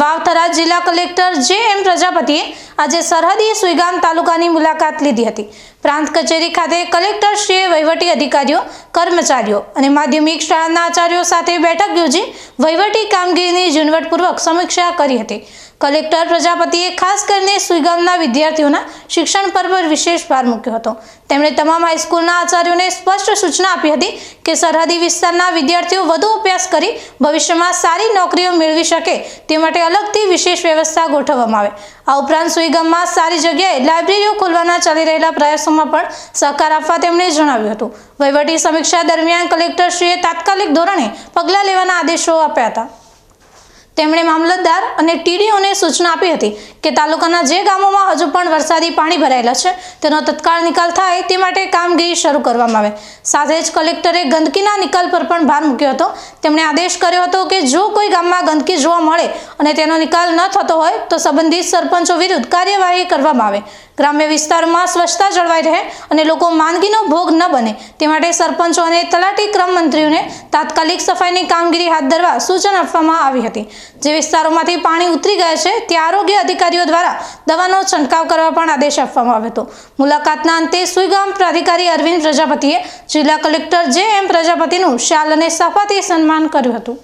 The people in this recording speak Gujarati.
વાવથરા જિલ્લા કલેક્ટર જે એમ પ્રજાપતિએ આજે સરહદી સુઈગામ તાલુકાની મુલાકાત લીધી હતી. પ્રાંત કચેરી ખાતે કલેક્ટરશ્રીએ વહીવટી અધિકારીઓ, કર્મચારીઓ અને માધ્યમિક શાળાના આચાર્યો સાથે બેઠક યોજી વહીવટી કામગીરીની ઝીણવટપૂર્વક સમીક્ષા કરી હતી. કલેક્ટર પ્રજાપતિએ ખાસ કરીને સુઈગામના વિદ્યાર્થીઓના શિક્ષણ પર પર વિશેષ ભાર મૂક્યો હતો. તેમણે તમામ હાઈસ્કૂલના આચાર્યોને સ્પષ્ટ સૂચના આપી હતી કે સરહદી વિસ્તારના વિદ્યાર્થીઓ વધુ અભ્યાસ કરી ભવિષ્યમાં સારી નોકરીઓ મેળવી શકે તે માટે અલગથી વિશેષ વ્યવસ્થા ગોઠવવામાં આવે. આ ઉપરાંત સુઈગામમાં સારી જગ્યાએ લાઇબ્રેરીઓ ખોલવાના ચાલી રહેલા પ્રયાસોમાં પણ સહકાર આપવા તેમણે જણાવ્યું હતું. વહીવટી સમીક્ષા દરમિયાન કલેક્ટરશ્રીએ તાત્કાલિક ધોરણે પગલાં લેવાના આદેશો આપ્યા હતા. તેમણે મામલતદાર અને ટીડીઓને સૂચના આપી હતી કે તાલુકાના જે ગામોમાં હજુ પણ વરસાદી પાણી ભરાયેલા છે, તેનો તત્કાળ નિકાલ થાય તે માટે કામગીરી શરૂ કરવામાં આવે. સાથે જ કલેક્ટરે ગંદકીના નિકાલ પર પણ ભાર મૂક્યો હતો. તેમણે આદેશ કર્યો હતો કે જો કોઈ ગામમાં ગંદકી જોવા મળે અને તેનો નિકાલ ન થતો હોય, તો સંબંધિત સરપંચો વિરુદ્ધ કાર્યવાહી કરવામાં આવે. ગ્રામ્ય વિસ્તારોમાં સ્વચ્છતા જળવાઈ રહે અને લોકો માંદગીનો ભોગ ન બને. તે માટે સરપંચો અને તલાટી ક્રમ મંત્રીઓને તાત્કાલિક સફાઈની કામગીરી હાથ ધરવા સૂચન આપવામાં આવી હતી. જે વિસ્તારોમાંથી પાણી ઉતરી ગયા છે ત્યાં આરોગ્ય અધિકારીઓ દ્વારા દવાનો છંટકાવ કરવા પણ આદેશ આપવામાં આવ્યો હતો. મુલાકાતના અંતે સુઈગામ પ્રાધિકારી અરવિંદ પ્રજાપતિએ જિલ્લા કલેક્ટર જે એમ પ્રજાપતિનું શાલ અને સફાથી સન્માન કર્યું હતું.